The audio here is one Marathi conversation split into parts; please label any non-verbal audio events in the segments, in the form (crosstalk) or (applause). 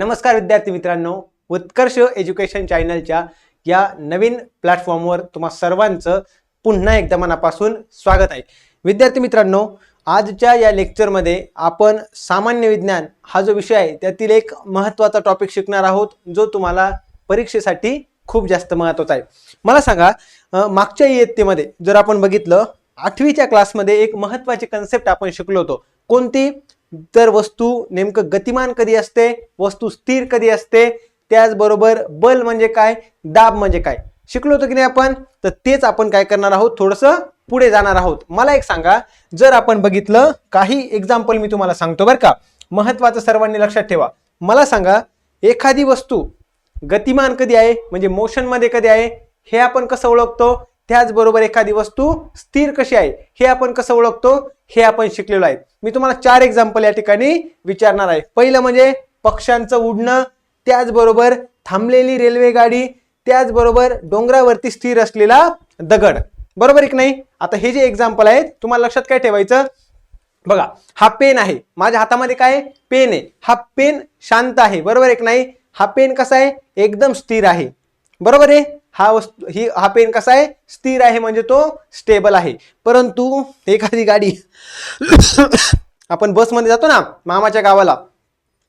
नमस्कार विद्यार्थी मित्रांनो उत्कर्ष एज्युकेशन चॅनलच्या या नवीन प्लॅटफॉर्मवर तुम्हा सर्वांचं पुन्हा एकदा मनापासून स्वागत आहे. विद्यार्थी मित्रांनो आजच्या या लेक्चरमध्ये आपण सामान्य विज्ञान हा जो विषय आहे त्यातील एक महत्त्वाचा टॉपिक शिकणार आहोत जो तुम्हाला परीक्षेसाठी खूप जास्त महत्त्वाचा आहे. मला सांगा मागच्या इयत्तेमध्ये जर आपण बघितलं आठवीच्या क्लासमध्ये एक महत्त्वाची कन्सेप्ट आपण शिकलो होतो. कोणती? तर वस्तू नेमकं गतिमान कधी असते? वस्तू स्थिर कधी असते? त्याचबरोबर बल म्हणजे काय? दाब म्हणजे काय? शिकलो होतो की नाही आपण? तर तेच आपण काय करणार आहोत? थोडंसं पुढे जाणार आहोत. मला एक सांगा जर आपण बघितलं काही एक्झाम्पल मी तुम्हाला सांगतो बरं का. महत्वाचं सर्वांनी लक्षात ठेवा. मला सांगा एखादी वस्तू गतिमान कधी आहे? म्हणजे मोशनमध्ये कधी आहे? हे आपण कसं ओळखतो? त्याचबरोबर एखादी वस्तू स्थिर कशी आहे? हे आपण कसं ओळखतो? हे आपण शिकलेलो आहे. मी तुम्हाला चार एक्झाम्पल या ठिकाणी विचारणार आहे. पहिलं म्हणजे पक्ष्यांचं उडणं त्याचबरोबर थांबलेली रेल्वेगाडी त्याचबरोबर डोंगरावरती स्थिर असलेला दगड. बरोबर एक नाही? आता हे जे एक्झाम्पल आहेत तुम्हाला लक्षात काय ठेवायचं? बघा हा पेन आहे. माझ्या हातामध्ये काय आहे? पेन आहे. हा पेन शांत आहे. बरोबर एक नाही? हा पेन कसा आहे? एकदम स्थिर आहे. बरोबर आहे? हा वस्तू ही हा पेन कसा आहे? स्थिर आहे म्हणजे तो स्टेबल आहे. परंतु एखादी गाडी (coughs) आपण बसमध्ये जातो ना मामाच्या गावाला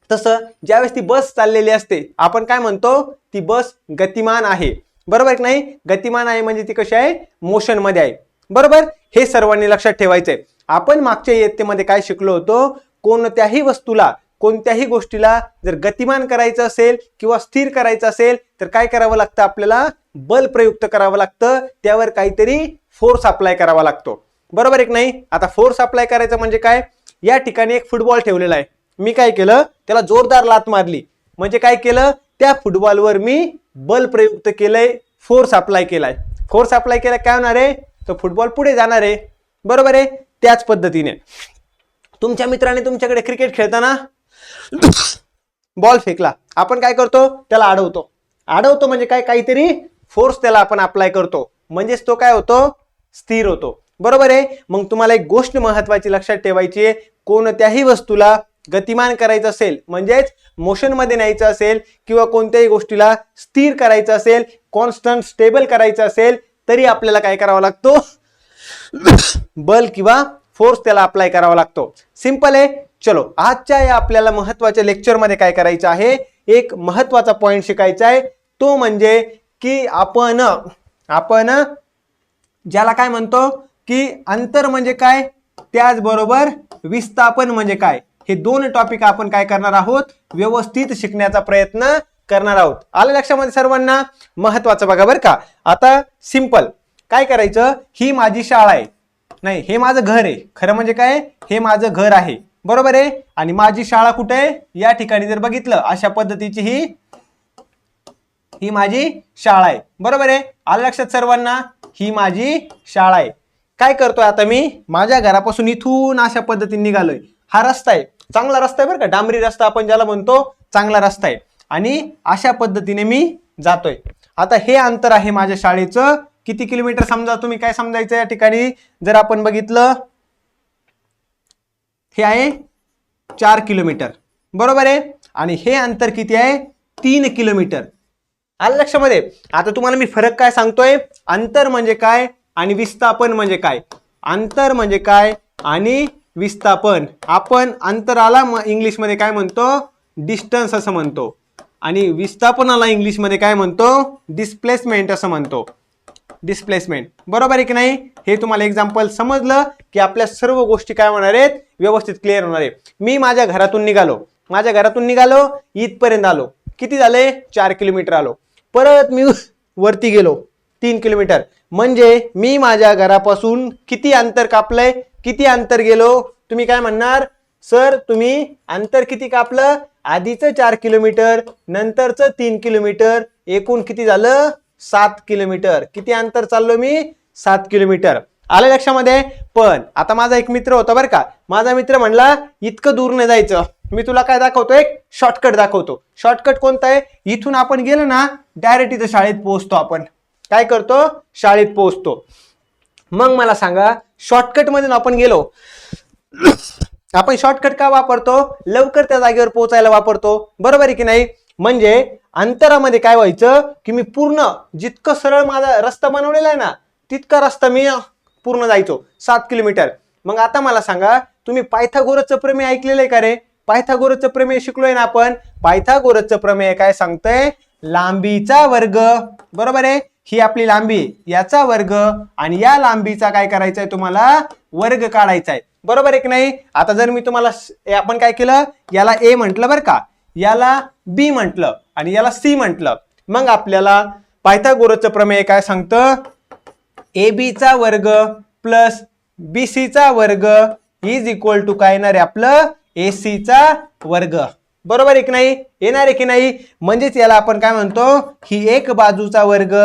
तसं ज्यावेळेस ती बस चाललेली असते आपण काय म्हणतो? ती बस गतिमान आहे. बरोबर की नाही? गतिमान आहे म्हणजे ती कशी आहे? मोशनमध्ये आहे. बरोबर? हे सर्वांनी लक्षात ठेवायचंय. आपण मागच्या इयत्तेमध्ये काय शिकलो होतो? कोणत्याही वस्तूला कोणत्याही गोष्टीला जर गतिमान करायचं असेल किंवा स्थिर करायचं असेल तर काय करावं लागतं आपल्याला? बल प्रयुक्त करावं लागतं त्यावर काहीतरी फोर्स अप्लाय करावा लागतो. बरोबर एक नाही? आता फोर्स अप्लाय करायचं म्हणजे काय? या ठिकाणी एक फुटबॉल ठेवलेला आहे. मी काय केलं? त्याला जोरदार लात मारली. म्हणजे काय केलं? त्या फुटबॉलवर मी बल प्रयुक्त केलंय फोर्स अप्लाय केलाय. फोर्स अप्लाय केला काय होणार आहे? तो फुटबॉल पुढे जाणार आहे. बरोबर आहे? त्याच पद्धतीने. तुमच्या मित्राने तुमच्याकडे क्रिकेट खेळताना (coughs) बॉल फेकला. आपण काय करतो? त्याला अडवतो अडवतो म्हणजे काय? काहीतरी फोर्स त्याला आपण अप्लाय करतो. म्हणजेच तो काय होतो? स्थिर होतो. बरोबर आहे? मग तुम्हाला एक गोष्ट महत्वाची लक्षात ठेवायची आहे. कोणत्याही वस्तूला गतिमान करायचं असेल म्हणजेच मोशनमध्ये न्यायचं असेल किंवा कोणत्याही गोष्टीला स्थिर करायचं असेल कॉन्स्टंट स्टेबल करायचं असेल तरी आपल्याला काय करावा लागतो? बल किंवा फोर्स त्याला अप्लाय करावा लागतो. सिंपल आहे? चलो आजच्या या आपल्याला महत्त्वाच्या लेक्चरमध्ये काय करायचं आहे? एक महत्त्वाचा पॉईंट शिकायचा आहे. तो म्हणजे की आपण आपण ज्याला काय म्हणतो की अंतर म्हणजे काय? त्याचबरोबर विस्थापन म्हणजे काय? हे दोन टॉपिक आपण काय करणार आहोत? व्यवस्थित शिकण्याचा प्रयत्न करणार आहोत. आलं लक्षामध्ये सर्वांना? महत्वाचं बघा बरं का. आता सिंपल काय करायचं? ही माझी शाळा आहे. नाही हे माझं घर आहे. खरं म्हणजे काय? हे माझं घर आहे. बरोबर आहे? आणि माझी शाळा कुठे? आहे या ठिकाणी जर बघितलं अशा पद्धतीची ही ही माझी शाळा आहे. बरोबर आहे? आलं लक्षात सर्वांना? ही माझी शाळा आहे. काय करतोय आता मी? माझ्या घरापासून इथून अशा पद्धतीने निघालोय. हा रस्ता आहे. चांगला रस्ता आहे बरं का? डांबरी रस्ता आपण ज्याला म्हणतो चांगला रस्ता आहे. आणि अशा पद्धतीने मी जातोय. आता हे अंतर आहे माझ्या शाळेचं. किती किलोमीटर समजा? तुम्ही काय समजायचं या ठिकाणी? जर आपण बघितलं हे आहे चार किलोमीटर. बरोबर आहे? आणि हे अंतर किती आहे? तीन किलोमीटर. आलं लक्षामध्ये? आता तुम्हाला मी फरक काय सांगतोय? अंतर म्हणजे काय आणि विस्थापन म्हणजे काय? अंतर म्हणजे काय आणि विस्थापन. आपण अंतराला इंग्लिशमध्ये काय म्हणतो? डिस्टन्स असं म्हणतो. आणि विस्थापनाला इंग्लिशमध्ये काय म्हणतो? डिस्प्लेसमेंट असं म्हणतो. डिस्प्लेसमेंट. बरोबर आहे की नाही? हे तुम्हाला एक्झाम्पल समजलं की आपल्या सर्व गोष्टी काय होणार आहेत? व्यवस्थित क्लिअर होणार आहे मी माझ्या घरातून निघालो. माझ्या घरातून निघालो इथपर्यंत आलो. किती झाले? चार किलोमीटर आलो. परत मी वरती गेलो तीन किलोमीटर. म्हणजे मी माझ्या घरापासून किती अंतर कापलंय किती अंतर गेलो तुम्ही काय म्हणणार? सर तुम्ही अंतर किती कापलं? आधीचं चार किलोमीटर नंतरचं तीन किलोमीटर एकूण किती झालं? सात किलोमीटर. किती अंतर चाललो मी? सात किलोमीटर. आलं लक्षामध्ये? पण आता माझा एक मित्र होता बरं का. माझा मित्र म्हणला इतकं दूर नाही जायचं. मी तुला काय दाखवतो? एक शॉर्टकट दाखवतो. शॉर्टकट कोणता आहे? इथून आपण गेलो ना डायरेक्ट इथं शाळेत पोहोचतो आपण. काय करतो? शाळेत पोहोचतो. मग मला सांगा शॉर्टकट मधून आपण गेलो. आपण शॉर्टकट का वापरतो? लवकर त्या जागेवर पोहोचायला वापरतो. बरोबर आहे की नाही? म्हणजे अंतरामध्ये काय व्हायचं? की मी पूर्ण जितकं सरळ माझा रस्ता बनवलेला आहे ना तितका रस्ता मी पूर्ण जायचो. सात किलोमीटर. मग आता मला सांगा तुम्ही पायथागोरसचं प्रमेय ऐकलेलं आहे का रे? पायथागोरसचं प्रमेय शिकलोय ना आपण. पायथागोरसचं प्रमेय काय सांगतंय? लांबीचा वर्ग. बरोबर आहे? ही आपली लांबी. याचा वर्ग आणि या लांबीचा काय करायचा आहे तुम्हाला? वर्ग काढायचा आहे बरोबर आहे की नाही? आता जर मी तुम्हाला आपण काय केलं? याला ए म्हटलं बरं का. याला बी म्हटलं आणि याला सी म्हटलं. मग आपल्याला पायथागोरसचं प्रमेय काय सांगतं? ए बीचा वर्ग प्लस बी सीचा वर्ग इज इक्वल टू काय येणार आहे आपलं? ए सीचा वर्ग. बरोबर आहे की नाही? येणार आहे की नाही? म्हणजेच याला आपण काय म्हणतो? ही एक बाजूचा वर्ग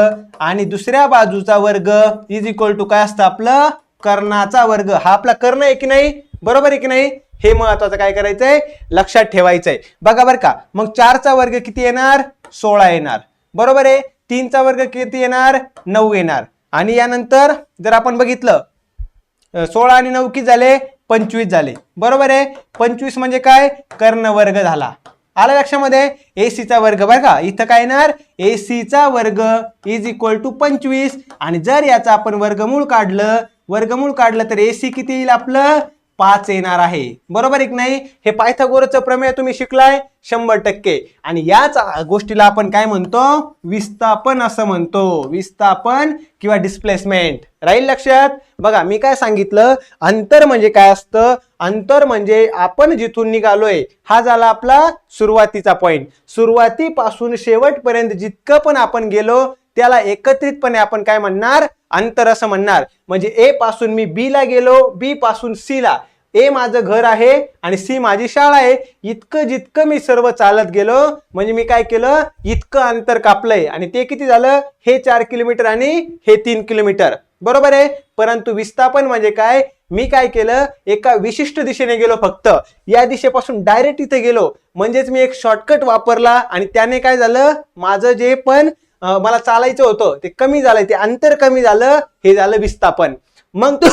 आणि दुसऱ्या बाजूचा वर्ग इज इक्वल टू काय असतं आपलं? कर्णाचा वर्ग. हा आपला कर्ण आहे की नाही? बरोबर आहे की नाही? हे महत्वाचं काय करायचंय? लक्षात ठेवायचंय. बघा बरं का. मग चारचा वर्ग किती येणार? सोळा येणार. बरोबर आहे? तीनचा वर्ग किती येणार? नऊ येणार. आणि यानंतर जर आपण बघितलं सोळा आणि नऊ किती झाले? पंचवीस झाले. बरोबर आहे? पंचवीस म्हणजे काय? कर्ण वर्ग झाला. आला लक्षामध्ये? एसीचा वर्ग बरं का? इथं काय येणार? एसीचा वर्ग इज इक्वल टू पंचवीस. आणि जर याचा आपण वर्गमूळ काढलं वर्गमूळ काढलं तर एसी किती येईल आपलं? पाच येणार आहे. बरोबर एक नाही? हे पायथागोरचं प्रमेय तुम्ही शिकलाय शंभर टक्के. आणि याच गोष्टीला आपण काय म्हणतो? विस्थापन असं म्हणतो. विस्थापन किंवा डिस्प्लेसमेंट राहील लक्षात? बघा मी काय सांगितलं? अंतर म्हणजे काय असतं? अंतर म्हणजे आपण जिथून निघालोय हा झाला आपला सुरुवातीचा पॉईंट सुरुवातीपासून शेवटपर्यंत जितकं पण आपण गेलो त्याला एकत्रितपणे आपण काय म्हणणार? अंतर असं म्हणणार. म्हणजे ए पासून मी बी ला गेलो बी पासून सी ला. ए माझं घर आहे आणि सी माझी शाळा आहे. इतकं जितकं मी सर्व चालत गेलो म्हणजे मी काय केलं? इतकं अंतर कापलंय. आणि ते किती झालं? हे चार किलोमीटर आणि हे तीन किलोमीटर. बरोबर आहे? परंतु विस्थापन म्हणजे काय? मी काय केलं? एका विशिष्ट दिशेने गेलो फक्त. या दिशेपासून डायरेक्ट इथे गेलो. म्हणजेच मी एक शॉर्टकट वापरला आणि त्याने काय झालं? माझं जे पण मला चालायचं होतं. ते कमी झालंय ते अंतर कमी झालं हे झालं विस्थापन. मग तू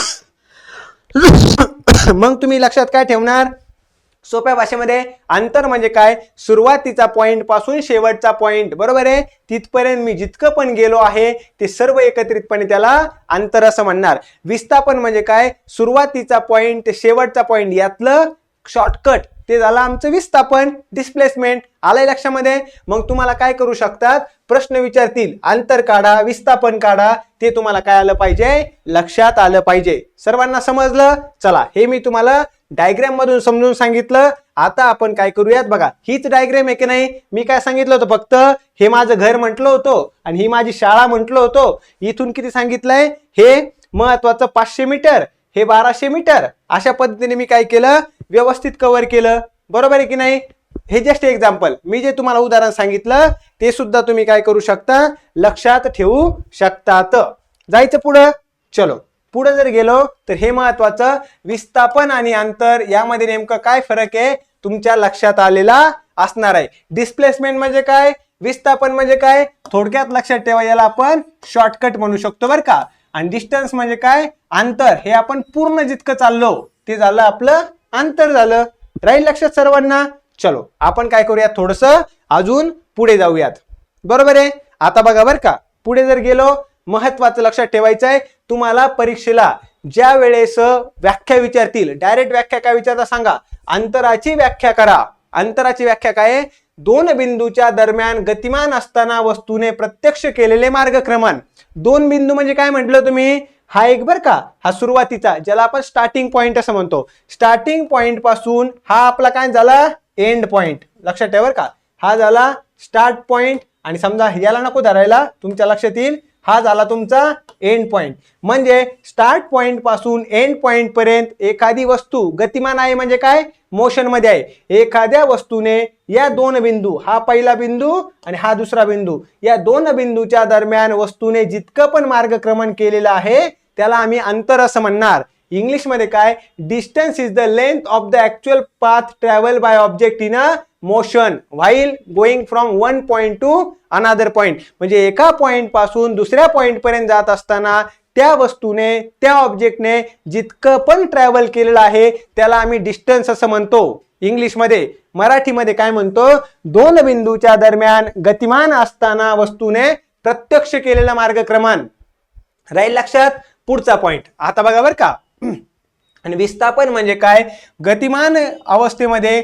मग तुम्ही लक्षात काय ठेवणार? सोप्या भाषेमध्ये अंतर म्हणजे काय? सुरुवातीचा पॉईंटपासून शेवटचा पॉईंट बरोबर आहे? तिथपर्यंत मी जितकं पण गेलो आहे ते सर्व एकत्रितपणे त्याला अंतर असं म्हणणार. विस्थापन म्हणजे काय? सुरुवातीचा पॉईंट ते शेवटचा पॉईंट यातलं शॉर्टकट ते झालं आमचं विस्थापन डिस्प्लेसमेंट आलंय लक्षामध्ये. मग तुम्हाला काय करू शकतात? प्रश्न विचारतील. अंतर काढा विस्थापन काढा. ते तुम्हाला काय आलं पाहिजे? लक्षात आलं पाहिजे. सर्वांना समजलं? चला हे मी तुम्हाला डायग्रॅम मधून समजून सांगितलं. आता आपण काय करूयात? बघा हीच डायग्रॅम आहे की नाही? मी काय सांगितलं होतं फक्त? हे माझं घर म्हटलं होतं आणि ही माझी शाळा म्हटलं होतं. इथून किती सांगितलंय? हे महत्वाचं पाचशे मीटर हे बाराशे मीटर. अशा पद्धतीने मी काय केलं? व्यवस्थित कव्हर केलं. बरोबर आहे की नाही? हे जस्ट एक्झाम्पल मी जे तुम्हाला उदाहरण सांगितलं ते सुद्धा तुम्ही काय करू शकता? लक्षात ठेवू शकतात. जायचं पुढं? चलो. पुढे जर गेलो तर हे महत्वाचं. विस्थापन आणि अंतर यामध्ये नेमकं काय फरक आहे? तुमच्या लक्षात आलेला असणार आहे. डिस्प्लेसमेंट म्हणजे काय? विस्थापन म्हणजे काय? थोडक्यात लक्षात ठेवा याला आपण शॉर्टकट म्हणू शकतो बरं का. आणि डिस्टन्स म्हणजे काय? अंतर. हे आपण पूर्ण जितकं चाललो ते झालं आपलं अंतर झालं. राहील लक्षात सर्वांना? चलो आपण काय करूयात थोडस? अजून पुढे जाऊयात. बरोबर आहे? आता बघा बरं का पुढे जर गेलो महत्वाचं लक्षात ठेवायचं आहे तुम्हाला परीक्षेला ज्या वेळेस व्याख्या विचारतील डायरेक्ट व्याख्या काय विचारता सांगा. अंतराची व्याख्या करा. अंतराची व्याख्या काय आहे? दोन बिंदूच्या दरम्यान गतिमान असताना वस्तूने प्रत्यक्ष केलेले मार्गक्रमण. दोन बिंदू म्हणजे काय म्हटलं तुम्ही? हा एक बरं का हा सुरुवातीचा ज्याला आपण स्टार्टिंग पॉईंट असं म्हणतो. स्टार्टिंग पॉईंटपासून हा आपला काय झाला? एंड पॉईंट लक्षात ठेवा बरं का. हा झाला स्टार्ट पॉईंट आणि समजा याला नको धरायला तुमच्या लक्षात येईल हा झाला तुमचा एंड पॉईंट म्हणजे स्टार्ट पॉईंटपासून एंड पॉईंट पर्यंत एखादी वस्तू गतिमान आहे म्हणजे काय? मोशनमध्ये आहे. एखाद्या वस्तूने या दोन बिंदू हा पहिला बिंदू आणि हा दुसरा बिंदू या दोन बिंदूच्या दरम्यान वस्तूने जितकं पण मार्गक्रमण केलेलं आहे त्याला आम्ही अंतर असं म्हणणार. इंग्लिशमध्ये काय? Distance is the length of the actual path travel by object in a motion while going from one point to another point म्हणजे एका पॉईंटपासून दुसऱ्या पॉईंटपर्यंत जात असताना त्या वस्तूने त्या ऑब्जेक्टने जितकं पण ट्रॅव्हल केलेलं आहे त्याला आम्ही डिस्टन्स असं म्हणतो. इंग्लिशमध्ये मराठीमध्ये काय म्हणतो? दोन बिंदूच्या दरम्यान गतिमान असताना वस्तूने प्रत्यक्ष केलेलं मार्गक्रमण. राहील लक्षात? पुढचा पॉइंट आता बघा बरं का. आणि विस्थापन म्हणजे काय? गतिमान अवस्थेमध्ये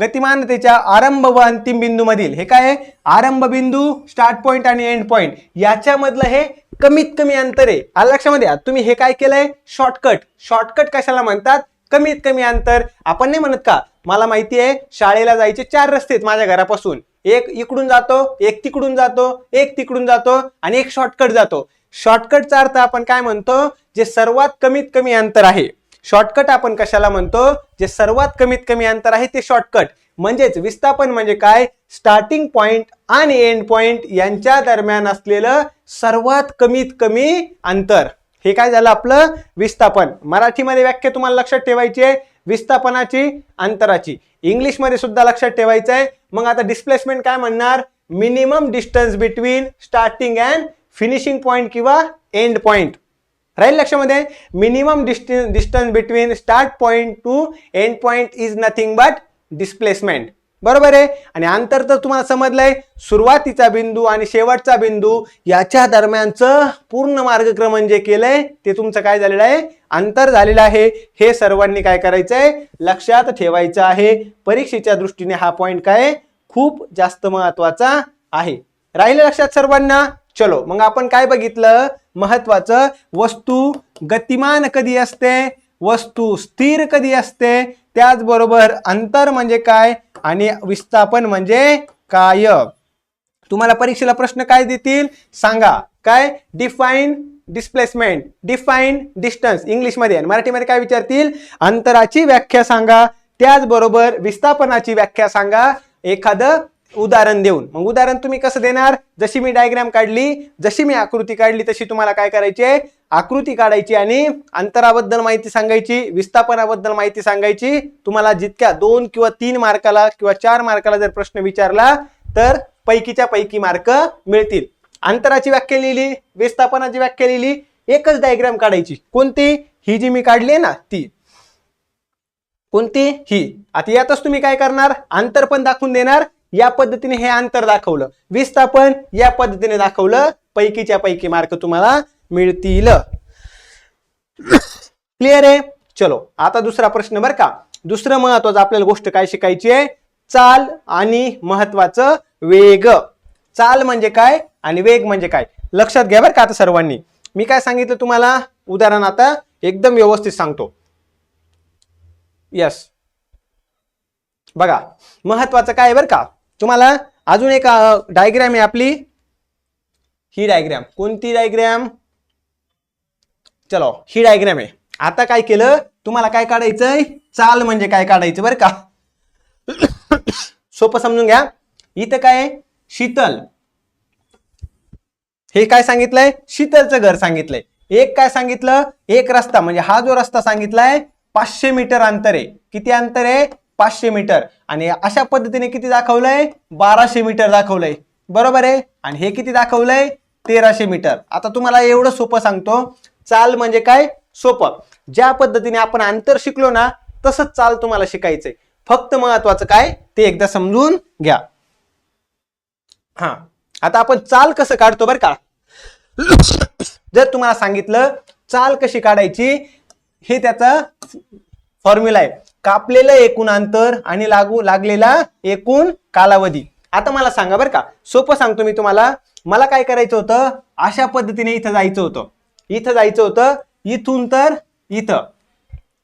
गतिमानतेच्या आरंभ व अंतिम बिंदूमधील. हे काय आहे? आरंभ बिंदू स्टार्ट पॉईंट आणि एंड पॉईंट याच्यामधलं हे कमीत कमी अंतर आहे. आलं लक्षामध्ये या तुम्ही हे काय केलंय? शॉर्टकट शॉर्टकट कशाला म्हणतात? कमीत कमी अंतर. आपण नाही म्हणत का? मला माहिती आहे शाळेला जायचे चार रस्ते आहेत माझ्या घरापासून. एक इकडून जातो एक तिकडून जातो एक तिकडून जातो आणि एक शॉर्टकट जातो. शॉर्टकटचा अर्थ आपण काय म्हणतो? जे सर्वात कमीत कमी अंतर आहे. शॉर्टकट आपण कशाला म्हणतो? जे सर्वात कमीत कमी अंतर आहे ते शॉर्टकट म्हणजेच विस्थापन म्हणजे काय? स्टार्टिंग पॉइंट आणि एंड पॉइंट यांच्या दरम्यान असलेलं सर्वात कमीत कमी अंतर. हे काय झालं आपलं? विस्थापन. मराठीमध्ये व्याख्या तुम्हाला लक्षात ठेवायची आहे. विस्थापनाची अंतराची. इंग्लिशमध्ये सुद्धा लक्षात ठेवायचं आहे. मग आता डिस्प्लेसमेंट काय म्हणणार? Minimum distance between starting and finishing point किंवा एंड पॉईंट राहील लक्षामध्ये? Minimum distance distance between start point to end point is nothing but displacement बरोबर आहे? आणि अंतर तर तुम्हाला समजलंय. सुरुवातीचा बिंदू आणि शेवटचा बिंदू याच्या दरम्यानचं पूर्ण मार्गक्रमण जे केलंय ते तुमचं काय झालेलं आहे? अंतर झालेलं आहे. हे सर्वांनी काय करायचंय? लक्षात ठेवायचं आहे. परीक्षेच्या दृष्टीने हा पॉईंट काय? खूप जास्त महत्त्वाचा आहे. राहिलं लक्षात सर्वांना? चलो मग आपण काय बघितलं? महत्वाचं वस्तू गतिमान कधी असते? वस्तू स्थिर कधी असते? त्याचबरोबर अंतर म्हणजे काय? आणि विस्थापन म्हणजे काय? तुम्हाला परीक्षेला प्रश्न काय देतील? सांगा. काय? डिफाईन डिस्प्लेसमेंट डिफाईन डिस्टन्स इंग्लिशमध्ये आणि मराठीमध्ये काय विचारतील? अंतराची व्याख्या सांगा. त्याचबरोबर विस्थापनाची व्याख्या सांगा. एखादं उदाहरण देऊन. मग उदाहरण तुम्ही कसं देणार? जशी मी डायग्राम काढली जशी मी आकृती काढली तशी तुम्हाला काय करायची आहे? आकृती काढायची आणि अंतराबद्दल माहिती सांगायची विस्थापनाबद्दल माहिती सांगायची. तुम्हाला जितक्या दोन किंवा तीन मार्काला किंवा चार मार्काला जर प्रश्न विचारला तर पैकीच्या पैकी मार्क मिळतील. अंतराची व्याख्या लिहिली विस्थापनाची व्याख्या लिहिली एकच डायग्राम काढायची. कोणती? ही जी मी काढली ना ती. कोणती? ही. आता यातच तुम्ही काय करणार? अंतर पण दाखवून देणार या पद्धतीने हे अंतर दाखवलं. विस्थापन या पद्धतीने दाखवलं. पैकीच्या पैकी मार्क तुम्हाला मिळतील. क्लिअर आहे? चलो आता दुसरा प्रश्न बरं का. दुसरं महत्वाचं आपल्याला गोष्ट काय शिकायची आहे? चाल आणि महत्वाचं वेग. चाल म्हणजे काय आणि वेग म्हणजे काय? लक्षात घ्या बरं का आता सर्वांनी. मी काय सांगितलं तुम्हाला? उदाहरण आता एकदम व्यवस्थित सांगतो. यस बघा महत्वाचं काय बरं का? तुम्हाला अजून एक डायग्रॅम आहे आपली. ही डायग्रॅम कोणती डायग्रॅम चलो ही डायग्रॅम आहे. आता काय केलं? तुम्हाला काय काढायचंय? चाल म्हणजे काय काढायचं बरं का? (coughs) सोपं समजून घ्या. इथं काय शीतल. हे काय सांगितलंय? शीतलचं घर सांगितलंय. एक काय सांगितलं? एक रस्ता. म्हणजे हा जो रस्ता सांगितलाय पाचशे मीटर अंतर आहे. किती अंतर आहे? पाचशे मीटर. आणि अशा पद्धतीने किती दाखवलंय? बाराशे मीटर दाखवलंय. बरोबर आहे? आणि हे किती दाखवलंय? तेराशे मीटर. आता तुम्हाला एवढं सोपं सांगतो. चाल म्हणजे काय? सोपं. ज्या पद्धतीने आपण अंतर शिकलो ना तसंच चाल तुम्हाला शिकायचंय. फक्त महत्वाचं काय? ते एकदा समजून घ्या. हा. आता आपण चाल कसं काढतो बरं का? जर तुम्हाला सांगितलं चाल कशी काढायची? हे त्याचा फॉर्म्युला आहे. कापलेलं एकूण अंतर आणि लागू लागलेला एकूण कालावधी. आता मला सांगा बरं का सोपं सांगतो मी तुम्हाला. मला काय करायचं होतं? अशा पद्धतीने इथं जायचं होतं. इथं जायचं होतं इथून तर इथं.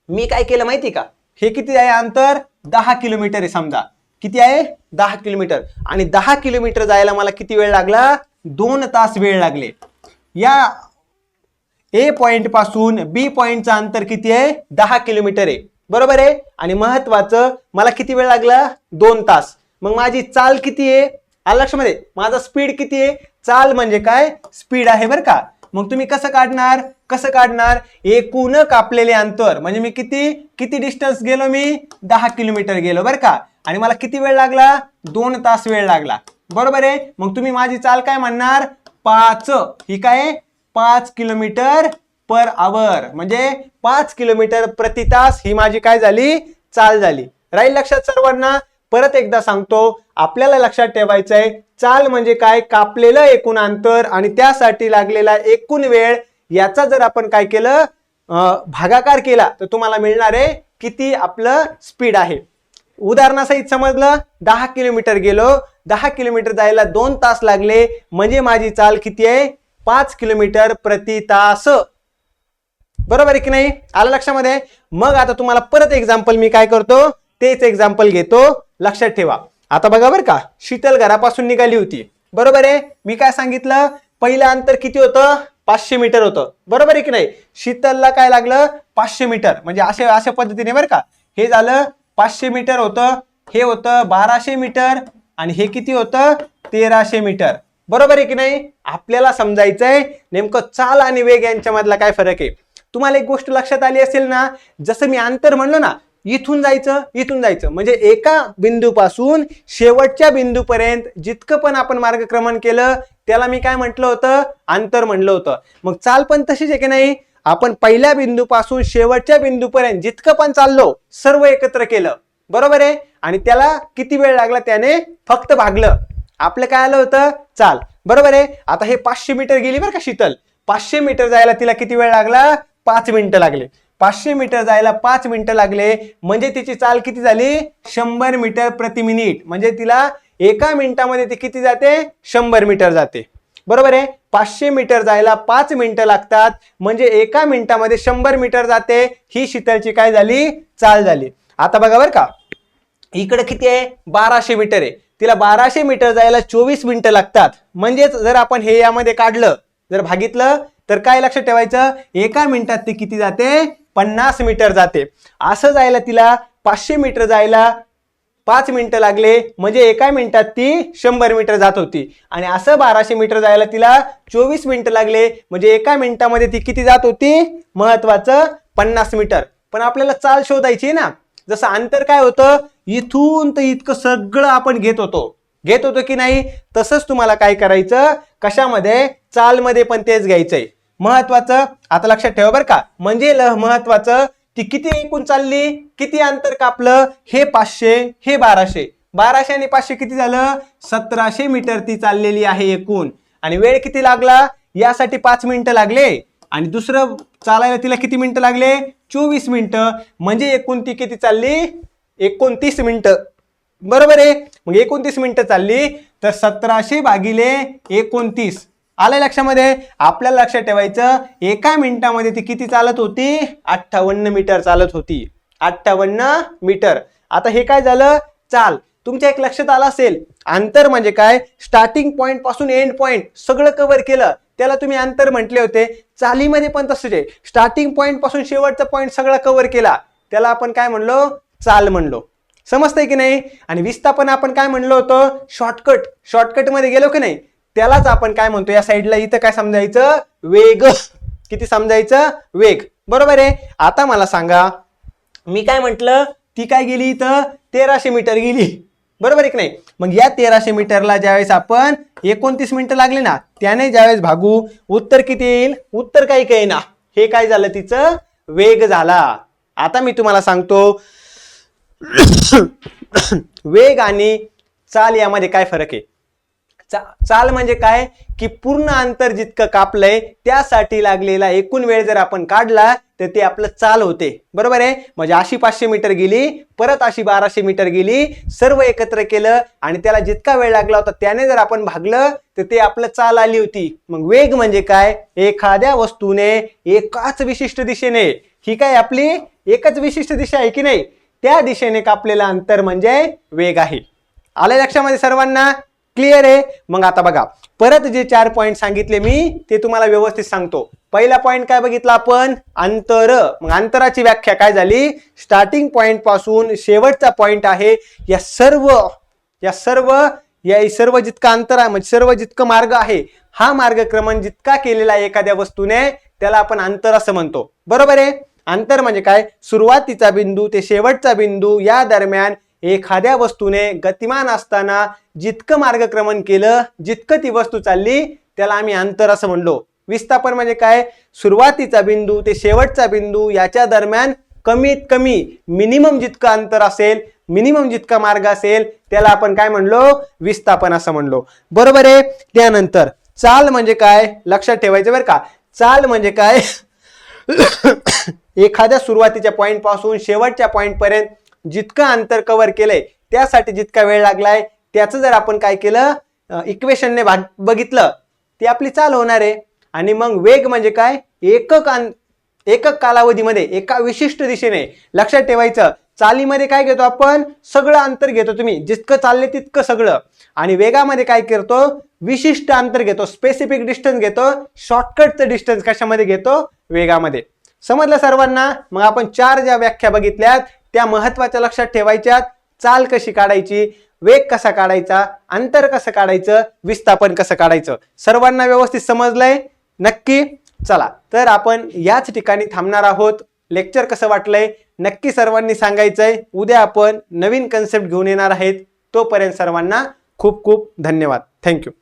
मी काय केलं माहिती का? हे किती आहे अंतर? दहा किलोमीटर आहे समजा. किती आहे? दहा किलोमीटर. आणि दहा किलोमीटर जायला मला किती वेळ लागला? दोन तास वेळ लागले. या ए पॉइंटपासून बी पॉइंटचं अंतर किती आहे? दहा किलोमीटर आहे. बरोबर आहे? आणि महत्वाचं मला किती वेळ लागला? दोन तास. मग माझी चाल किती आहे? आलं लक्षामध्ये माझा स्पीड किती आहे? चाल म्हणजे काय? स्पीड आहे बरं का? मग तुम्ही कसं काढणार? कसं काढणार? एकूण कापलेले अंतर. म्हणजे मी किती? किती डिस्टन्स गेलो मी? दहा किलोमीटर गेलो बरं का? आणि मला किती वेळ लागला? दोन तास वेळ लागला. बरोबर आहे? मग तुम्ही माझी चाल काय म्हणणार पाच. ही काय पाच किलोमीटर पर आवर. म्हणजे पाच किलोमीटर प्रति तास ही माझी काय झाली? चाल झाली. राहील लक्षात सर्वांना? परत एकदा सांगतो आपल्याला लक्षात ठेवायचं आहे चाल म्हणजे काय? कापलेलं एकूण अंतर आणि त्यासाठी लागलेला एकूण वेळ याचा जर आपण काय केलं भागाकार केला तर तुम्हाला मिळणार आहे किती आपलं स्पीड आहे. उदाहरणासहित समजलं दहा किलोमीटर गेलो दहा किलोमीटर जायला दोन तास लागले म्हणजे माझी चाल किती आहे? पाच किलोमीटर प्रति तास. बरोबर आहे की नाही? आलं लक्षामध्ये? मग आता तुम्हाला परत एक्झाम्पल मी काय करतो? तेच एक्झाम्पल घेतो. लक्षात ठेवा. आता बघा बरं का शीतल घरापासून निघाली होती. बरोबर आहे? मी काय सांगितलं? पहिलं अंतर किती होतं? पाचशे मीटर होतं. बरोबर आहे की नाही? शीतलला काय लागलं? पाचशे मीटर. म्हणजे असे अशा पद्धतीने बरं का. हे झालं पाचशे मीटर होतं. हे होतं बाराशे मीटर. आणि हे किती होतं? तेराशे मीटर. बरोबर आहे की नाही? आपल्याला समजायचंय. नेमकं चाल आणि वेग यांच्यामधला काय फरक आहे? तुम्हाला एक गोष्ट लक्षात आली असेल ना जसं मी अंतर म्हणलो ना इथून जायचं इथून जायचं. म्हणजे एका बिंदूपासून शेवटच्या बिंदूपर्यंत जितकं पण आपण मार्गक्रमण केलं त्याला मी काय म्हटलं होतं? अंतर म्हणलं होतं. मग चाल पण तशीच आहे की नाही? आपण पहिल्या बिंदूपासून शेवटच्या बिंदूपर्यंत जितकं पण चाललो सर्व एकत्र केलं. बरोबर आहे? आणि त्याला किती वेळ लागला त्याने फक्त भागलं. आपलं काय आलं होतं? चाल. बरोबर आहे? आता हे पाचशे मीटर गेली बरं का शीतल. पाचशे मीटर जायला तिला किती वेळ लागला? पाच मिनिटं लागले. पाचशे मीटर जायला पाच मिनिटं लागले. म्हणजे तिची चाल किती झाली? शंभर मीटर प्रति मिनिट. म्हणजे तिला एका मिनिटामध्ये ती किती जाते? शंभर मीटर जाते. बरोबर आहे? पाचशे मीटर जायला पाच मिनिटं लागतात. म्हणजे एका मिनिटामध्ये शंभर मीटर जाते. ही शीतलची काय झाली? चाल झाली. आता बघा बरं का. इकडे किती आहे? बाराशे मीटर आहे. तिला बाराशे मीटर जायला चोवीस मिनिटं लागतात. म्हणजेच जर आपण हे यामध्ये काढलं जर भागितलं तर काय लक्षात ठेवायचं? एका मिनिटात ती किती जाते? पन्नास मीटर जाते. असं जायला तिला पाचशे मीटर जायला पाच मिनटं लागले. म्हणजे एका मिनिटात ती शंभर मीटर जात होती. आणि असं बाराशे मीटर जायला तिला चोवीस मिनिटं लागले. म्हणजे एका मिनिटामध्ये ती किती जात होती? महत्वाचं पन्नास मीटर. पण आपल्याला चाल शोधायची ना. जसं अंतर काय होतं? इथून तर इतकं सगळं आपण घेत होतो. घेत होतो की नाही? तसंच तुम्हाला काय करायचं? कशामध्ये? चालमध्ये पण तेच घ्यायचंय. महत्वाचं? आता लक्षात ठेवा बरं का. म्हणजे ल- महत्वाचं ती किती एकूण चालली? किती अंतर कापलं? हे पाचशे हे बाराशे. बाराशे आणि पाचशे किती झालं? सतराशे मीटर ती चाललेली आहे एकूण. आणि वेळ किती लागला? यासाठी पाच मिनिटं लागले. आणि दुसरं चालायला तिला किती मिनिटं लागले? चोवीस मिनिटं. म्हणजे एकूण ती किती चालली? एकोणतीस मिनिटं. बरोबर आहे? मग एकोणतीस मिनिटं चालली. तर सतराशे भागिले एकोणतीस. आलं लक्षामध्ये? आपल्याला लक्षात ठेवायचं एका मिनिटामध्ये ती किती चालत होती? अठ्ठावन्न मीटर चालत होती. अठ्ठावन्न मीटर. आता हे काय झालं? चाल. तुमच्या एक लक्षात आलं असेल. अंतर म्हणजे काय? स्टार्टिंग पॉईंटपासून एंड पॉईंट सगळं कव्हर केलं. त्याला तुम्ही अंतर म्हटले होते. चालीमध्ये पण तसंच आहे. स्टार्टिंग पॉईंटपासून शेवटचा पॉईंट सगळा कव्हर केला. त्याला आपण काय म्हणलो? चाल म्हणलो. समजतंय की नाही? आणि विस्थापन आपण काय म्हणलो होतं? शॉर्टकट शॉर्टकटमध्ये गेलो की नाही? त्यालाच आपण काय म्हणतो या साईडला इथं काय समजायचं? वेग. किती समजायचं? वेग. बरोबर आहे? आता मला सांगा मी काय म्हंटल? ती काय गेली इथं? तेराशे मीटर गेली. बरोबर आहे की नाही? मग या तेराशे मीटरला ज्यावेळेस आपण एकोणतीस मिनिटं लागले ना त्याने ज्यावेळेस भागू उत्तर किती येईल? उत्तर काही काही ना हे काय झालं तिचं? वेग झाला. आता मी तुम्हाला सांगतो (coughs) वेग आणि चाल यामध्ये काय फरक आहे? चा- चाल म्हणजे काय? की पूर्ण अंतर जितकं कापलंय त्यासाठी लागलेला एकूण वेळ जर आपण काढला तर ते आपलं चाल होते. बरोबर आहे? म्हणजे अशी पाचशे मीटर गेली परत अशी बाराशे मीटर गेली सर्व एकत्र केलं आणि त्याला जितका वेळ लागला होता त्याने जर आपण भागलं तर ते आपलं चाल आली होती. मग वेग म्हणजे काय? एखाद्या वस्तूने एकाच विशिष्ट दिशेने. ही काय आपली एकच विशिष्ट दिशा आहे की नाही? त्या दिशेने कापलेलं अंतर म्हणजे वेग आहे. आलं लक्षामध्ये सर्वांना? क्लिअर आहे? मग आता बघा. परत जे चार पॉईंट सांगितले मी ते तुम्हाला व्यवस्थित सांगतो. पहिला पॉईंट काय बघितला आपण? अंतर. मग अंतराची व्याख्या काय झाली? स्टार्टिंग पॉईंटपासून शेवटचा पॉईंट आहे. या सर्व या सर्व या सर्व जितका अंतर आहे म्हणजे सर्व जितकं मार्ग आहे हा मार्गक्रमण जितका केलेला आहे एखाद्या वस्तूने त्याला आपण अंतर असं म्हणतो. बरोबर आहे? अंतर म्हणजे काय? सुरुवातीचा बिंदू ते शेवटचा बिंदू या दरम्यान एखाद्या वस्तूने गतिमान असताना जितकं मार्गक्रमण केलं जितकं ती वस्तू चालली त्याला आम्ही अंतर असं म्हणलो. विस्थापन म्हणजे काय? सुरुवातीचा बिंदू ते शेवटचा बिंदू याच्या दरम्यान कमीत कमी मिनिमम जितकं अंतर असेल मिनिमम जितका मार्ग असेल त्याला आपण काय म्हणलो? विस्थापन असं म्हणलो. बरोबर आहे? त्यानंतर चाल म्हणजे काय? लक्षात ठेवायचं बरं का. चाल म्हणजे काय? (coughs) एखाद्या सुरुवातीच्या पॉईंटपासून शेवटच्या पॉईंटपर्यंत जितकं अंतर कव्हर केलंय त्यासाठी जितका वेळ लागलाय त्याचं जर आपण काय केलं इक्वेशनने बघितलं ती आपली चाल होणार आहे. आणि मग वेग म्हणजे काय? एकक अं- एकक कालावधीमध्ये एका विशिष्ट दिशेने लक्षात ठेवायचं. चालीमध्ये काय घेतो आपण? सगळं अंतर घेतो तुम्ही. जितकं चालले तितकं सगळं. आणि वेगामध्ये काय करतो? विशिष्ट अंतर घेतो. स्पेसिफिक डिस्टन्स घेतो. शॉर्टकटचं डिस्टन्स कशामध्ये घेतो? वेगामध्ये. समजलं सर्वांना? मग आपण चार ज्या व्याख्या बघितल्यात त्या महत्त्वाच्या लक्षात ठेवायच्यात. चाल कशी काढायची? वेग कसा काढायचा? अंतर कसं काढायचं? विस्थापन कसं काढायचं? सर्वांना व्यवस्थित समजलंय? नक्की? चला तर आपण याच ठिकाणी थांबणार आहोत. लेक्चर कसं वाटलंय? नक्की सर्वांनी सांगायचंय. उद्या आपण नवीन कन्सेप्ट घेऊन येणार आहेत. तोपर्यंत सर्वांना खूप खूप धन्यवाद. थँक्यू.